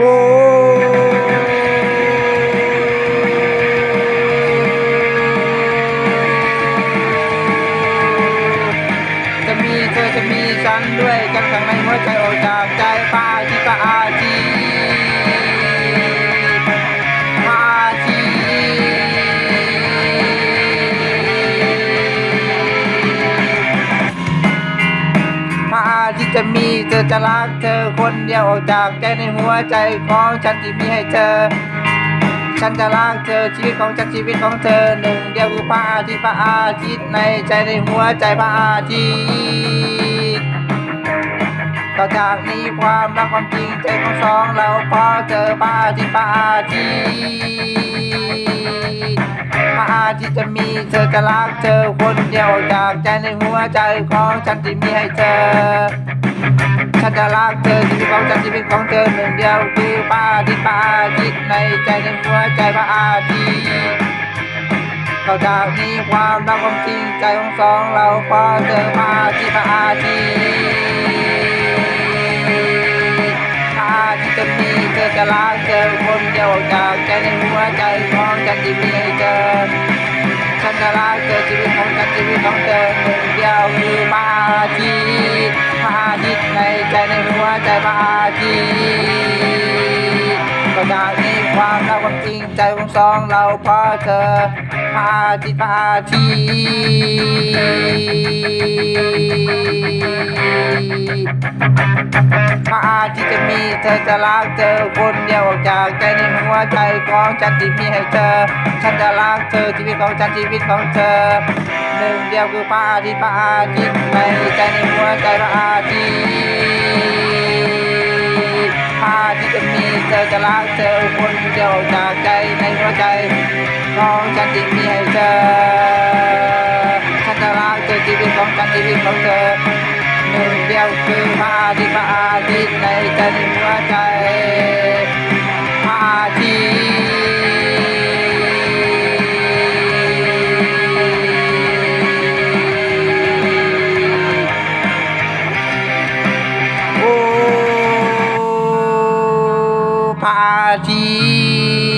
Whoa. จะมีฉันด้วยกันข้างในหัวใจออกจากใจป้าที่ป้าอาจีป้าจีมาที่จะมีเธอจะรักเธอคนเดียวออกจากใจในหัวใจของฉันที่มีให้เธอฉันจะรักเธอชีวิตของฉันชีวิตของเธอหนึ่งเดียวคือพระอาทิตย์พระอาทิตย์ในใจในหัวใจพระอาทิตย์ ต่อจากนี้ความรักความจริงใจของสองเราพอเจอพระอาทิตย์พระอาทิตย์พระอาทิตย์จะมีเธอจะรักเธอคนเดียวจากใจในหัวใจของฉันที่มีให้เธอฉันจะรักเธอชีวิตของฉันชีวิตของเธอหนึ่งเดียวคือพระอาทิตย์พระอาทิตย์ในใจในหัวใจพระอาทิต่อจากนี้ความรักความจริงใจของสองเราพอเจอพระอาทิตย์พระอาทิ จะรักเธอคนเดียวจากใจในหัวใจของฉันที่มีให้เธอฉันจะรักเธอชีวิตของฉันชีวิตของเธอหนึ่งเดียวคือพระอาทิตย์พาทิตในใจในหัวใจพระอาทิตย์ก็จากนี้ความรักความจริงใจของสองเราพอเธอพาทิตพาทิ ตย์พระอาทิตย์จะมีเธอจะรักเธอคนเดียวออกจากใจในหัวใจของฉันที่มีให้เธอ ฉันจะรักเธอชีวิตของฉันชีวิตของเธอ หนึ่งเดียวคือพระอาทิตย์พระอาทิตย์ในใจในหัวใจพระอาทิตย์พระอาทิตย์จะมีเธอจะรักเธอคนเดียวออกจากใจในหัวใจของฉันที่มีให้เธอ ฉันจะรักเธอชีวิตของฉันชีวิตของเธอ mùi béo sư ma di ma di này chân mua chạy ma di Party.